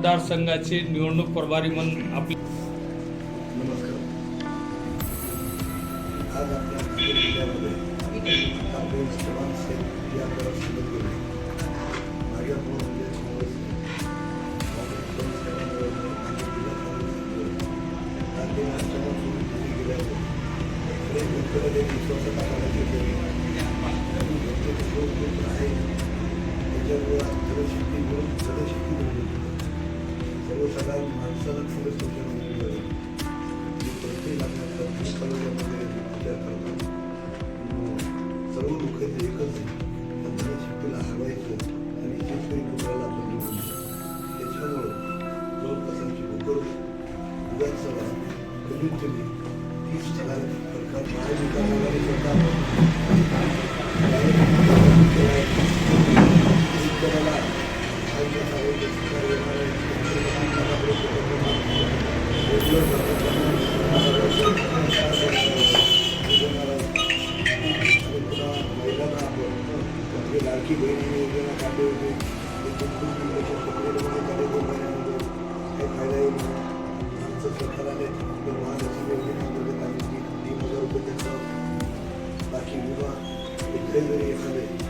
मतदारसंघाचे निवडणूक प्रभारी म्हणून आपले आज नांदेड जिल्ह्यामध्ये आहे. माणसाला थोडं शोषण प्रत्येक आपल्या प्रत्येक विचार करतात सर्व लोक एकच आहे त्या हरवायचं आणि शेतकरी कुटुंबाला आपण त्याच्यामुळं जवळपास आमची भोकर विधानसभा कमीत कमी तीस हजार सरकार महाविकास सरकार लाडकी बहिणी योजना काढली होती काही फ़ायदा येईल आमचं सरकारने महालक्ष्मी योजनेअंतर्गत आम्ही तीन हज़ार रुपये त्याचा बाकी विमा इकडे जरी एखादे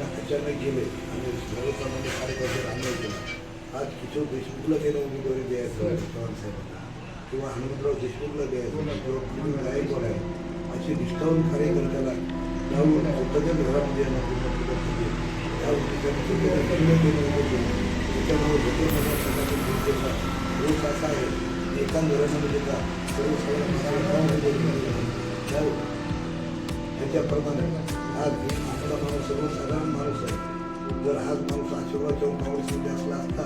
अचानक गेले. आणि सर्वसामान्य कार्यकर्ते आंदोलन केला. आज किशोर देशमुखला त्यांना उमेदवारी द्यायचं पवार साहेबांना. किंवा हनुमंतराव देशमुखला द्यायचं किंवा गायकवाड आहे. असे निष्ठावून कार्यकर्त्याला लावून स्वतःच्या घरामध्ये यांना त्या उद्देशाने त्याच्यामुळे असा आहे एका घरामध्ये का त्या त्याच्याप्रमाणे आज मी आपला माणूस सर्वसाधारण माणूस आहे. जर हाच माणूस आशीर्वाद जाऊन काँग्रेसमध्ये असला असता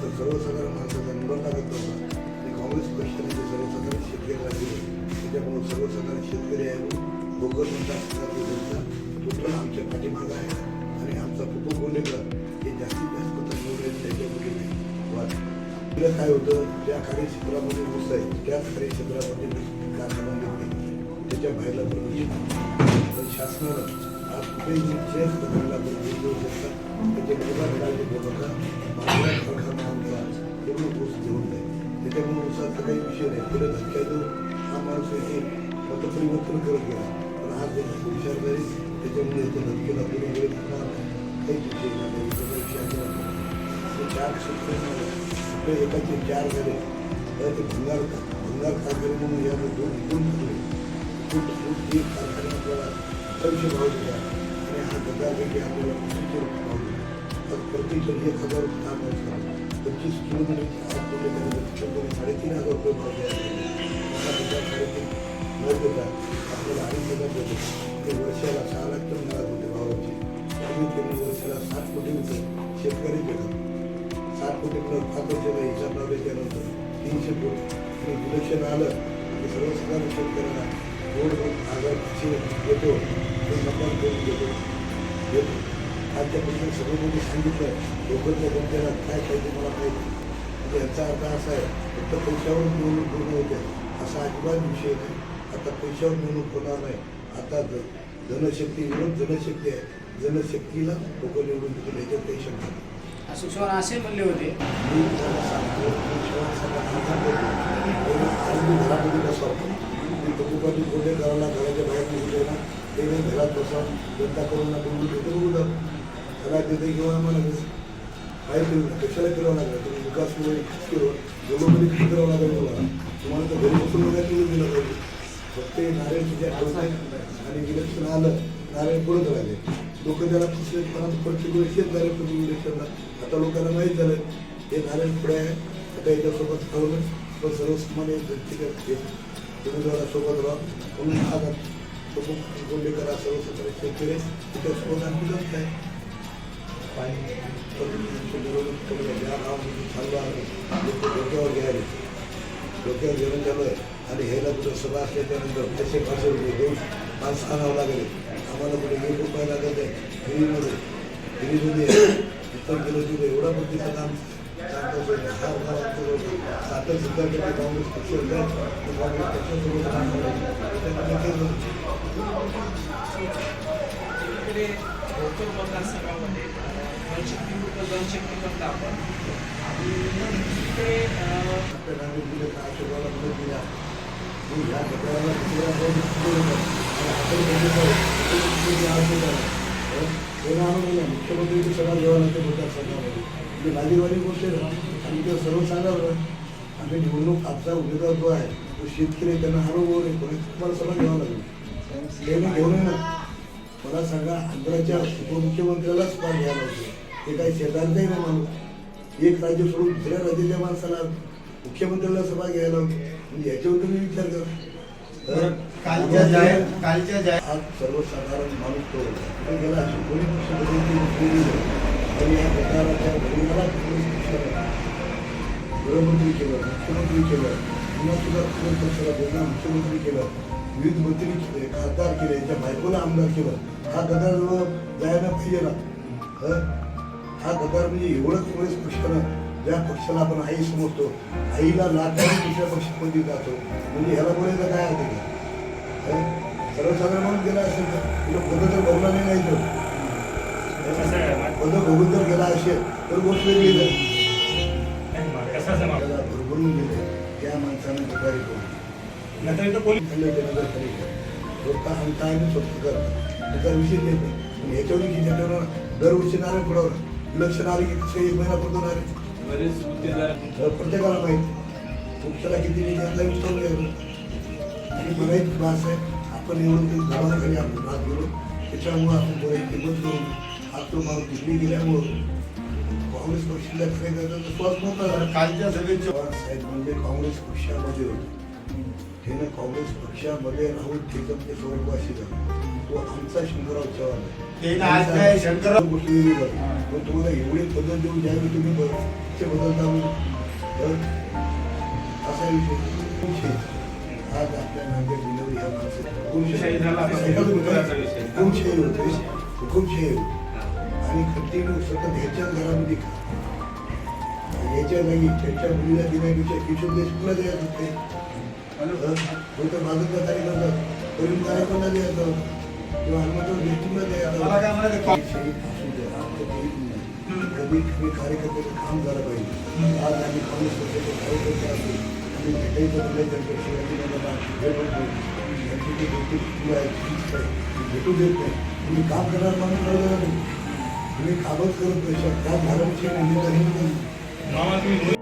तर सर्वसाधारण माणसाचा निवड लागत नव्हता आणि काँग्रेस पक्षाने जे सर्वसाधारण शेतकऱ्याला दिले त्याच्यामुळे सर्वसाधारण शेतकरी आहे म्हणून भोकर मतदारसंघातील आमच्या पाठीमागा आहे. आणि आमचा कुटुंब गोंडेकर हे जास्तीत जास्त तर निवडले त्याच्यामध्ये वाटतं काय होतं ज्या कार्यक्षेत्रामध्ये क्षेत्रामध्ये ऊस आहे त्याच कार्यक्षेत्रामध्ये कारखाना त्याच्या बाहेरला परमिशन पण आज कुठेही देऊ शकतात त्याच्या विरोधात काळजी घेऊ आमचा ऊस घेऊन जाईल त्याच्यामुळे ऊसाचा काही विषय नाही पुढे धक्क्या देऊन हा माणूस येथे परिवर्तन करत गेला पण हा त्यांची हुशार झाली त्याच्यामुळे याच्या धक्क्याला पुढे वेळ होणार नाही काहीच विषय नाही त्याचा विषय ते चार शेतकरी एकाचे चार झाले ते भंगार भंगार कारखाने म्हणून या दोन दोन झाले दूध दूध एक कारखाने आपल्याला भाव दिला त्यापैकी आपल्याला पंचवीसशे तर एक हजार रुपये काम असतो पंचवीस किलोमीटरची बोलले साडेतीन हजार रुपये भाव द्यायला हा साडेतीन न देता आपल्याला अडीच हजार देतो ते वर्षाला सहा लाख टन मिळत होते भावाची कमीत कमी वर्षाला सात कोटी रुपये शेतकरी देतात सात कोटी मिळत पाच वर्षाचा हिसाब लावले त्यानंतर तीनशे कोटी आणि इलेक्शन आलं की सर्वसाधारण शेतकऱ्यांना दोन दोन हजार पाचशे देतो ते मतदान करून देतो देतो आजच्यापासून सगळं कोणी सांगितलं लोकांच्या जनतेला काय पाहिजे मला माहिती म्हणजे याचा अर्थ असा आहे फक्त पैशावर निवडणूक पूर्ण होते. असा अजिबात विषय नाही. आता पैशावर निवडणूक होणार नाही. आता धनशक्ती विरोध जनशक्ती आहे. जनशक्तीला लोक निवडून देतील याच्यात काही शंका नाही. सुषमा असे म्हणले होते. मी त्याला सांगतो घरामध्ये बसावं मी कुटुंबातील कोणत्या घराला घराच्या बाहेर निघले ना. ते घरात बसावं जनता करून करून तिथे बघू जा घरात देते किंवा आम्हाला देते. काय करू कशाला करावं लागलं? तुम्ही विकास वगैरे केलं किती करावं लागेल तुम्हाला तुम्हाला तर घरी बसून वगैरे तुम्ही दिलं पाहिजे फक्त नारायण तिथे तुझ्या ठेवत आणि इलेक्शन आलं नारायण पुढत राहिले लोक त्याला फसले परत प्रत्येक वेळेस झाले तुम्ही इलेक्शनला आता लोकांना माहीत झालं हे नारायण पुढे आहे. आता याच्यासोबत ठरवलं पण सर्वसामान्य व्यक्तिगत उमेदवारासोबत राहा. म्हणून आज सोबत गोंडेकर सर्वसाधारण शेतकरी त्याच्यासोबत आणखी जात आहे पण त्यांचे विरोधक या गावामध्ये चालू आहे. लोक डोक्यावर घ्यायला. डोक्यावर घेऊन चालू आहे. आणि ह्याला कुठं सभा असल्याच्यानंतर पैसे पाचशे रुपये दोन माणसं आणावं लागले. आम्हाला कुठे एक रुपये लागत आहे फ्रीमध्ये फ्रीमध्ये इतर केलं तिथे एवढा प्रतिसाद आम सातच सोय हा सुद्धा काँग्रेस पक्ष होता. तर काँग्रेस पक्षासोबत इकडे भोकर मतदारसंघामध्ये जनशक्ती जलशक्ती जनशक्ती आपण आणि दुसरीकडे मुख्यमंत्री सगळा जेव्हा होते मतदारसंघामध्ये म्हणजे लाजीवाली गोष्ट आहे ना आणि ते सर्व सांगावं आम्ही निवडणूक आपला उमेदवार जो आहे तो शेतकरी त्यांना हरवू नाही कोणी तुम्हाला सगळं घ्यावं लागेल ते मी घेऊन येणार मला सांगा आंध्राच्या उपमुख्यमंत्र्यालाच पाठ घ्यायला होते ते काही शेजारचाही नाही माणूस. एक राज्य सोडून दुसऱ्या राज्याच्या माणसाला मुख्यमंत्र्याला सभा घ्यायला होती म्हणजे याच्यावर तुम्ही विचार करा? कालच्या जाहीर कालच्या जाहीर आज सर्वसाधारण माणूस तो तो गेला कोणी आणि या प्रकाराच्या गृहमंत्री केलं मुख्यमंत्री केलं. पुन्हा सुद्धा बोलणं मुख्यमंत्री केलं. विविध मंत्री केले खासदार केले यांच्या बायकोला आमदार केलं. हा गदार जायला पाहिजे ना. हं? गदार म्हणजे एवढं काँग्रेस पक्षानं ज्या पक्षाला आपण आई समजतो आईला नात्याने दुसऱ्या पक्षामध्ये जातो. म्हणजे ह्याला बोलायचं काय अर्थ आहे? हं? सर्वसाधारण म्हणून गेला असेल तर. तुला पद जर भरला नाही तर. पद भोगून जर गेला असेल तर गोष्ट वेगळी त्याला भरभरून गेले. त्या माणसानं गदारी करून खरी लोक आणता आणि स्वतः करतात. त्याचा विषय येत नाही. पण ह्याच्यावर की त्याच्यावर दरवर्षी नारळ पडवलं इलेक्शन आले की कसं एक महिना पडतो तर प्रत्येकाला माहिती. पक्षाला किती यातला विचारून घ्यायचं आणि मला एक त्रास आहे आपण एवढं ते आपण राहत गेलो त्याच्यामुळं आपण किंमत करून आज तो माणूस तिकडे गेल्यामुळं काँग्रेस पक्षाला कार्यकर्त्याचा श्वास नव्हता. कालच्या सभेत साहेब म्हणजे काँग्रेस पक्षामध्ये होते त्याने काँग्रेस पक्षामध्ये राहून ठेकम ते स्वर्गवासी झाला तो आमचा शंकरराव चव्हाण आहे. शंकरराव- गोष्ट. पण तुम्हाला एवढी पद्धत देऊन ज्यावेळी तुम्ही पक्ष बदलता तर असा विषय. आज आपल्या नांदेड जिल्ह्यावर ह्या माणसाची विषय. हुकुमशाही होते हुकुमशाही होते आणि कंटिन्यू सतत ह्याच्याच घरामध्ये याच्या जागी त्याच्या मुलीला देण्यापेक्षा किशोर देशमुखला द्यायचं होते तो तर कार्यकर्ता प्रवीण कार्यकर्ता द्यायचं किंवा हनुमंत. कधी कमी कार्यकर्त्याचं काम झालं पाहिजे. आज आम्ही काँग्रेस पक्षाचे कार्यकर्ते असू आम्ही शिवाजीनगरला भेट देत नाही तुम्ही काम करणार माणूस राहिला तुम्ही कामच करत त्या झाडांची निंदा नाही.